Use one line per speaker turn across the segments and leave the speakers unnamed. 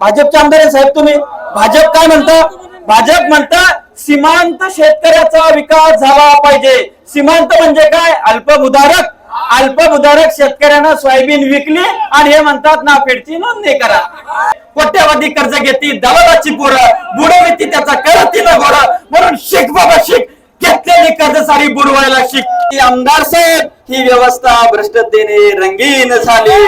भाजपचे आमदार साहेब तुम्ही. भाजप काय म्हणता? भाजप म्हणता सीमांत शेतकऱ्याचा विकास झाला पाहिजे. सीमांत म्हणजे काय? अल्पभूधारक अल्पभूधारक शेतकऱ्यांना सोयाबीन विकली आणि हे म्हणतात नाफेडची नोंदणी करा. कोट्यावधी कर्ज घेतली दलालाची पोरं बुडवती त्याचा करती न गोड म्हणून शिक बाबा शिक घेतलेली कर्ज सारी बुडवायला शिक ती आमदार साहेब ही व्यवस्था भ्रष्टतेने रंगीन झाली.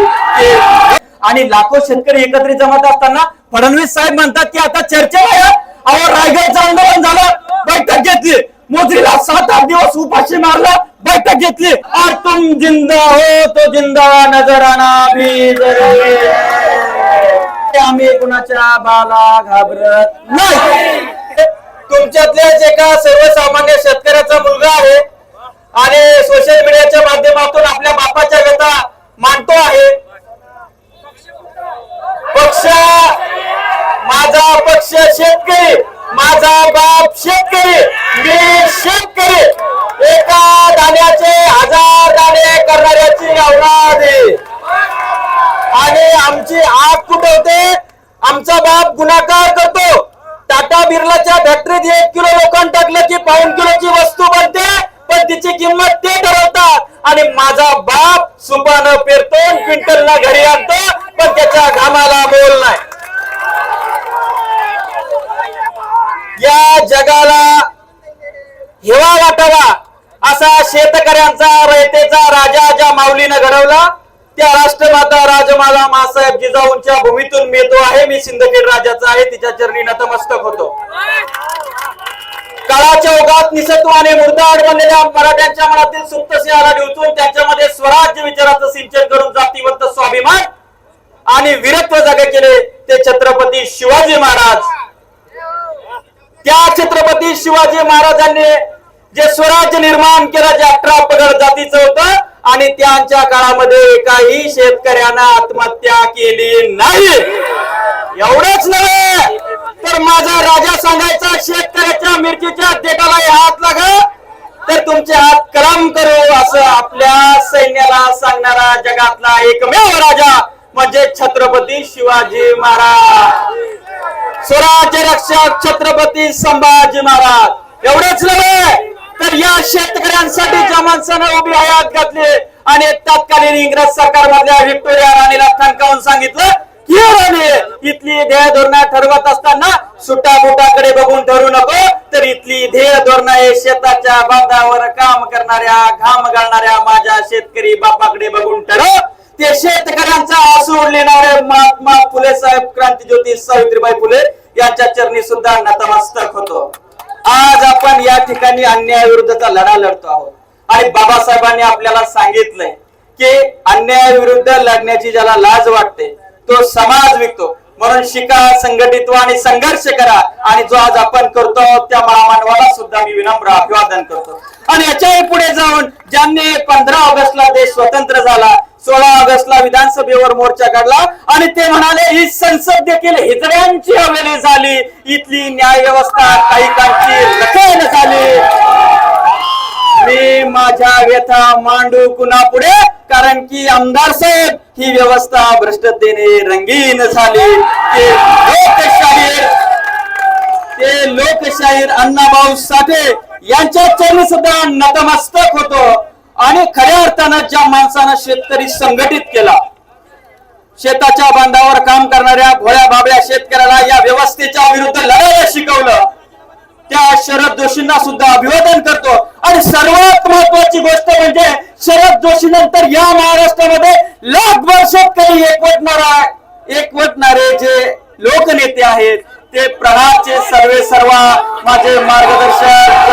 आणि लाखो शेतकरी एकत्रित जमत असताना फडणवीस साहेब म्हणतात की आता चर्चा आहे. अहो रायगडचं आंदोलन झालं. बैठक घेतली. मोजरीला सात आठ दिवस उपाशी मारला. बैठक घेतली. और तुम जिंदा हो तो जिंदा नजर आना भी आम्ही कुणाच्या बाला घाबरत नाही. तुमच्यातल्याच एका सर्वसामान्य शेतकऱ्याचा मुलगा आहे आणि सोशल मीडियाच्या माध्यमातून आपल्या बापाच्या व्यथा मांडतो आहे पक्ष माझा पक्ष शेतकरी माझा बाप शेतकरी मी शेतकरी. एका दाण्याचे हजार दाणे करणाऱ्याची औलाद आणि आमची आग कुठवते आमचा बाप गुन्हाकार करतो. टाटा बिर्लाच्या फॅक्टरीत एक किलो लोखंड टाकलं की पाऊन किलोची वस्तू बनते पण तिची किंमत ते ठरवतात. आणि माझा बाप सुपानं पेरतो क्विंटलला घरी आणतो. पण त्याच्या घामाला बोल नाही. या जगाला हिवा वाटावा असा शेतकऱ्यांचा रयतेचा राजा ज्या माऊलीनं घडवला त्या राष्ट्रमाता राजमाला मासाहेब जिजाऊंच्या भूमीतून मिळतो आहे. मी सिंदखेड राजाचा आहे तिच्या चरणी नतमस्तक होतो. काळाच्या ओघात निसत्वाने मुर्दाड बनलेल्या मराठ्यांच्या मनातील सुप्त सिंहाला डिवचून त्यांच्यामध्ये स्वराज्य विचाराचं सिंचन करून जातीवंत स्वाभिमान आणि वीरत्व जागे केले ते छत्रपती शिवाजी महाराज. त्या छत्रपती शिवाजी महाराजांनी जे स्वराज्य निर्माण केलं जे अठरा पगड जातीचं होतं आणि त्यांच्या काळामध्ये एकाही शेतकऱ्यांना आत्महत्या केली नाही. एवढंच नव्हे तर माझा राजा सांगायचा शेतकऱ्याच्या मिरचीच्या देठाला हात लागा तर तुमचे हात कलम करू असं आपल्या सैन्याला सांगणारा जगातला एकमेव राजा म्हणजे छत्रपती शिवाजी महाराज. स्वराज्य रक्षक छत्रपती संभाजी महाराज. एवढेच नव्हे तर या शेतकऱ्यांसाठी ज्या माणसानं उभी हयात घातली आणि तत्कालीन इंग्रज सरकार मधल्या व्हिक्टोरिया राणीला ठणकावून सांगितलं की राणी? इथली ध्येय धोरण ठरवत असताना सुटा बुटाकडे बघून ठरू नको तर इथली ध्येय धोरण हे शेताच्या बांधावर काम करणाऱ्या घाम घालणाऱ्या माझ्या शेतकरी बापाकडे बघून ठरव ते शेतकऱ्यांचा आसू लिहिणारे महात्मा फुले साहेब क्रांतीज्योती सावित्रीबाई फुले यांच्या चरणी सुद्धा नतमस्तक होतो. आज आपण या ठिकाणी अन्यायाविरुद्धचा लढा लढतो आहोत. आणि बाबासाहेबांनी आपल्याला सांगितलंय की अन्यायाविरुद्ध लढण्याची ज्याला लाज वाटते तो समाज विकतो. म्हणून शिका संघटित व्हा आणि संघर्ष करा. आणि जो आज आपण करतो आहोत त्या महामानवाला सुद्धा मी विनम्र अभिवादन करतो. आणि याच्याही पुढे जाऊन ज्यांनी पंधरा ऑगस्टला देश स्वतंत्र झाला सोळा ऑगस्टला विधानसभेवर मोर्चा काढला आणि ते म्हणाले ही संसद देखील हिजड्यांची हवेली झाली. इथली न्याय व्यवस्था काहीकांची रखण झाली. मी माझ्या व्यथा मांडू कुणा पुढे कारण की आमदार साहेब ही व्यवस्था भ्रष्टतेने रंगीन झाली. ते लोकशाहीर ते लोकशाहीर अण्णाभाऊ साठे यांच्या चरणी सुद्धा नतमस्तक होतो. आणि खऱ्या अर्थानं ज्या माणसानं शेतकरी संघटित केला शेताच्या बांधावर काम करणाऱ्या भोळ्या बाबड्या शेतकऱ्याला या व्यवस्थेच्या विरुद्ध लढायला शिकवलं त्या शरद जोशींना सुद्धा अभिवादन करतो. आणि सर्वात महत्वाची गोष्ट म्हणजे शरद जोशी नंतर या महाराष्ट्रामध्ये लाखभर शेतकरी एकवटणारा एकवटणारे जे लोकनेते आहेत ते प्रहारचे सर्वे सर्वा माझे मार्गदर्शक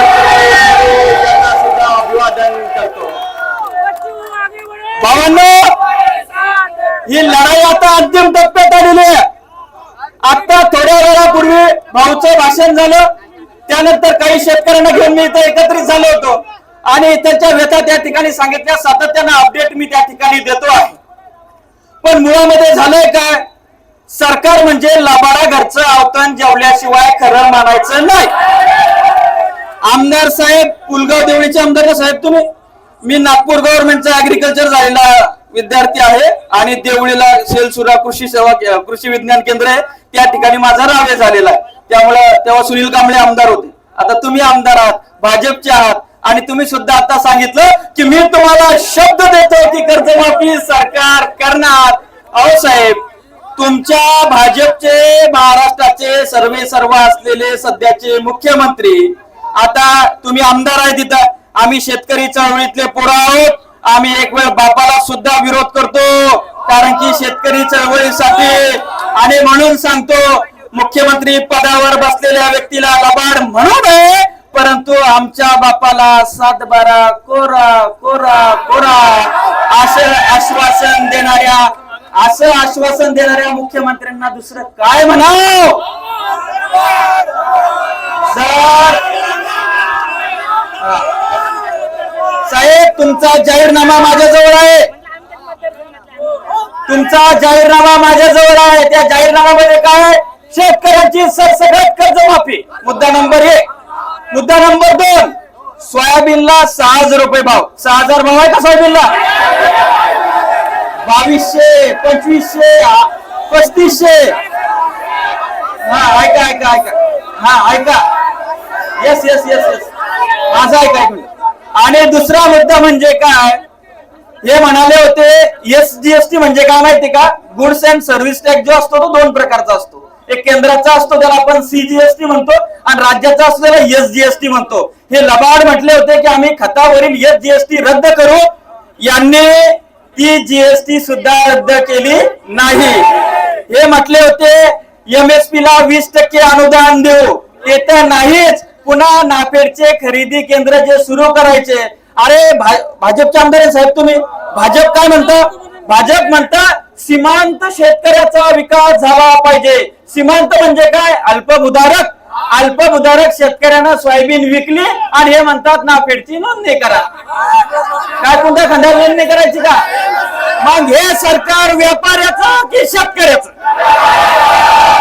सुद्धा अभिवादन करतो. भावांनो ही लढाई आता अंतिम टप्प्यात आलेली आहे. आता थोड्या वेळापूर्वी भाऊचं भाषण झालं. त्यानंतर काही शेतकऱ्यांना घेऊन मी इथे एकत्रित झालो होतो. आणि त्यांच्या व्यथा त्या ठिकाणी सांगितल्या. सातत्यानं अपडेट मी त्या ठिकाणी देतो आहे. पण मुळामध्ये झालंय काय? सरकार म्हणजे लबाडा घरचं आवतण जेवल्याशिवाय खरं मानायचं नाही. आमदार साहेब पुलगाव देवळीचे आमदार साहेब तुम्ही? मी नागपूर गव्हर्नमेंटचा अग्रिकल्चर झालेला विद्यार्थी आहे आणि देवळीला सेलसुरा कृषी सेवा कृषी विज्ञान केंद्र आहे. त्या ठिकाणी माझा रावे झालेला आहे. त्यामुळे तेव्हा सुनील कांबळे आमदार होते. आता तुम्ही आमदार आहात भाजपचे आहात आणि तुम्ही सुद्धा आता सांगितलं की मी तुम्हाला शब्द देतो की कर्जमाफी सरकार करणार. अहो साहेब तुमच्या भाजपचे महाराष्ट्राचे सर्वे सर्व असलेले सध्याचे मुख्यमंत्री आता तुम्ही आमदार आहे तिथं. आम्ही शेतकरी चळवळीतले पोरं आहोत. आम्ही एक वेळ बापाला सुद्धा विरोध करतो कारण की शेतकरी चळवळीसाठी आणि म्हणून सांगतो मुख्यमंत्री पदावर बसलेल्या व्यक्तीला लबाड म्हणू आहे परंतु आमच्या बापाला सातबारा कोरा कोरा कोरा असं आश्वासन देणाऱ्या असं आश्वासन देणाऱ्या मुख्यमंत्र्यांना दुसरं काय म्हणाव? सर साहेब तुमचा जाहीरनामा माझ्याजवळ आहे. तुमचा जाहीरनामा माझ्याजवळ आहे. त्या जाहीरनाम्यामध्ये काय आहे? शेतकऱ्यांची सरसकट कर्जमाफी. मुद्दा नंबर एक. मुद्दा नंबर दोन. सोयाबीनला सहा हजार रुपये भाव. सहा हजार भाव आहे का सोयाबीनला? बावीसशे पंचवीसशे पस्तीसशे. हा ऐका ऐका ऐका. हा ऐका. येस येस येस येस माझा ऐका ऐकून आणि दुसरा मुद्दा म्हणजे काय? हे म्हणाले होते एस जीएसटी म्हणजे काय माहिती का? गुड्स अँड सर्व्हिस टॅक्स जो असतो तो दोन प्रकारचा असतो. एक केंद्राचा असतो त्याला आपण सीजीएसटी म्हणतो आणि राज्याचा असतो त्याला एस जीएसटी म्हणतो. हे लबाड म्हटले होते की आम्ही खतावरील एस जीएसटी रद्द करू. यांनी ती जीएसटी सुद्धा रद्द केली नाही. हे म्हटले होते एमएसपी ला वीस टक्के अनुदान देऊ. ते तर नाहीच. पुन्हा नाफेडचे खरेदी केंद्र जे सुरू करायचे. अरे भाजपचे आमदार साहेब तुम्ही. भाजप काय म्हणता? भाजप म्हणता सीमांत शेतकऱ्याचा विकास झाला पाहिजे. सीमांत म्हणजे काय? अल्पभूधारक अल्पभूधारक शेतकऱ्यांना सोयाबीन विकली आणि हे म्हणतात नाफेडची नोंदणी करा. काय कोणत्या खंडाला नोंदणी करायची का? मग हे सरकार व्यापाऱ्याचं की शेतकऱ्याचं?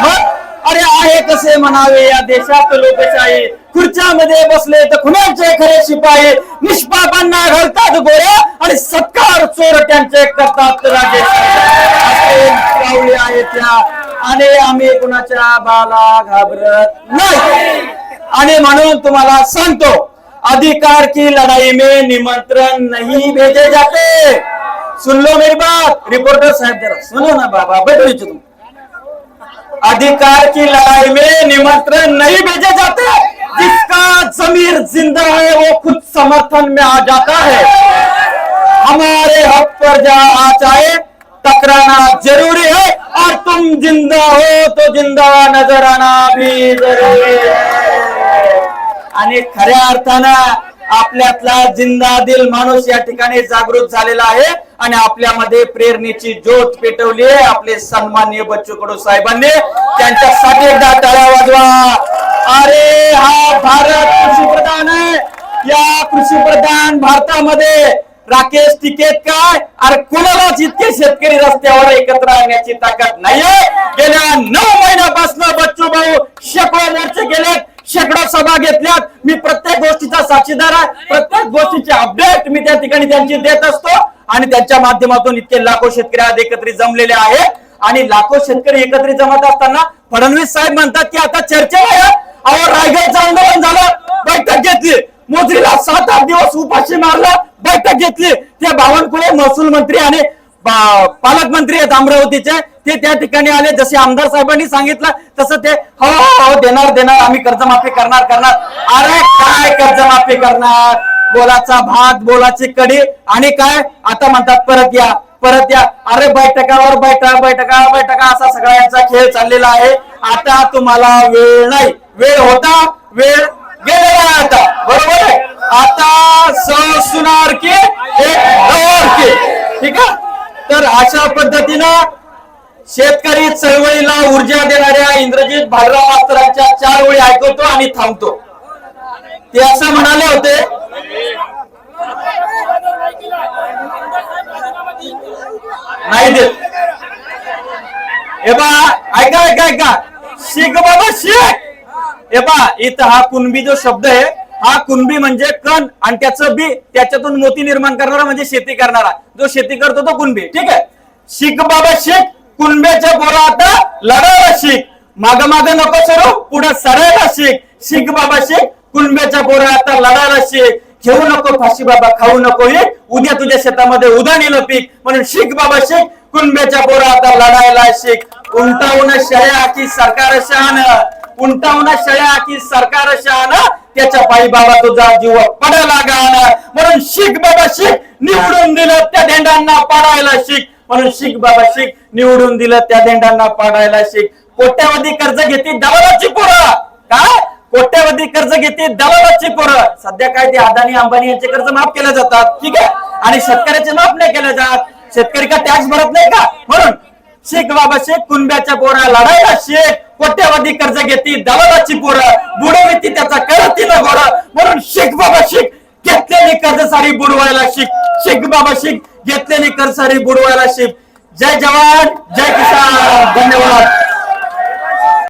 मग अरे आहे कसे म्हणावे या देशात लोकशाही. खुर्च्यामध्ये बसले तर खुनाचे खरे शिपाई निष्पापांना घालतात गोळ्या आणि सत्कार चोरट्यांचे करतात राजे. आहे त्या. आणि आम्ही कुणाच्या बाला घाबरत नाही. आणि म्हणून तुम्हाला सांगतो अधिकार की लढाई में निमंत्रण नहीं भेजे जाते. सुन लो मेरी बात रिपोर्टर साहब जरा सुनो ना बाबा बैठो तुम. अधिकार की लड़ाई में निमंत्रण नहीं भेजे जाते. जिसका जमीर जिंदा है वो खुद समर्थन में आ जाता है। हमारे हक पर जा आ चाहे टकराना जरूरी है और तुम जिंदा हो तो जिंदा नजर आना भी जरूरी है। आणि खऱ्या अर्थानं आपल्यातला जिंदा दिल माणूस या ठिकाणी जागृत झालेला आहे आणि आपल्यामध्ये प्रेरणेची ज्योत पेटवली आहे आपले सन्माननीय बच्चू कडू साहेबांनी. त्यांच्यासाठी एकदा अरे हा भारत कृषी प्रधान आहे. या कृषी प्रधान भारतामध्ये राकेश टिकेत काय? अरे कुणालाच इतके शेतकरी रस्त्यावर एकत्र आणण्याची ताकद नाहीये? गेल्या नऊ महिन्यापासून बच्चू भाऊ शेकडो मोर्चे गेलेत शेकडो सभा घेतल्यात. मी प्रत्येक गोष्टीचा साक्षीदार आहे. प्रत्येक गोष्टीचे अपडेट मी त्या ठिकाणी त्यांची देत असतो. आणि त्यांच्या माध्यमातून इतके लाखो शेतकरी आज एकत्रित जमलेले आहेत. आणि लाखो शेतकरी एकत्रित जमत असताना फडणवीस साहेब म्हणतात की आता चर्चेला या. अहो रायगडचं आंदोलन झालं बैठक घेतली. मोजरीला सात आठ दिवस उपाशी मारला बैठक घेतली. ते बावनकुळे महसूल मंत्री आणि पालकमंत्री आहेत अमरावतीचे. ते त्या ठिकाणी आले. जसे आमदार साहेबांनी सांगितलं तसं ते हो हो हो, देणार देणार. आम्ही कर्जमाफी करणार करणार. अरे काय कर्जमाफी करणार? बोलाचा भात बोलाची कडी आणि काय? आता म्हणतात परत या परत या. अरे बैठकावर बैठक बैठका बैठका असा सगळ्यांचा खेळ चाललेला आहे. आता तुम्हाला वेळ नाही. वेळ होता वेळ गेलेला आहे आता. बरोबर आहे? आता सुनार के एक नवर की. ठीक आहे? तर अशा पद्धतीनं शेतकरी चळवळीला ऊर्जा देणाऱ्या इंद्रजित भालराव मास्तरांच्या चार वेळी ऐकवतो आणि थांबतो. ते असं म्हणाले होते नाही देत. हे बा ऐका ऐका ऐका. शिक बाबा शिक. हे पा इथं हा कुणबी जो शब्द आहे हा कुणबी म्हणजे कण आणि त्याचं बी त्याच्यातून मोती निर्माण करणारा म्हणजे शेती करणारा. जो शेती करतो तो कुणबी ठीक आहे? शिक बाबा शिक कुणब्याच्या बोला आता लढायला शिक माग माग नको सरू पुढे सरायला शिक शिक बाबा शिक कुणब्याच्या बोरा आता लढायला शिक घेऊ नको फाशी बाबा खाऊ नको हे. उद्या तुझ्या शेतामध्ये उदानीलं पीक. म्हणून शिक बाबा शिक कुणब्याच्या बोरा आता लढायला शिक उंटावून शया की सरकार शहाण उंटावना शया की सरकार शान त्याच्या पायी बाबा तुझा जीव पडायला गाण म्हणून शिक बाबा शिक निवडून दिलं त्या देंडांना पाडायला शिक म्हणून शिक बाबा शिक निवडून दिलं त्या देंडांना पाडायला शिक कोट्यावधी कर्ज घेते दलालाची पोरं. काय? कोट्यावधी कर्ज घेते दलालाची पोरं. सध्या काय ते अदानी अंबानी यांचे कर्ज माफ केले जातात. ठीक आहे? आणि शेतकऱ्याचे माफ नाही केले जात. शेतकरी का टॅक्स भरत नाही का? म्हणून शेख बाबा शेख कुंब्याच्या पोरा लढायला शेख कोट्यावधी कर्ज घेती दलालाची पोरं बुडविती त्याचा करतील गोड म्हणून शेख बाबा शेख घेतलेली कर्ज सारी बुडवायला शिक शेख बाबा शेख घेतलेली कर्ज सारी बुडवायला शिक जय जवान जय किसान. धन्यवाद.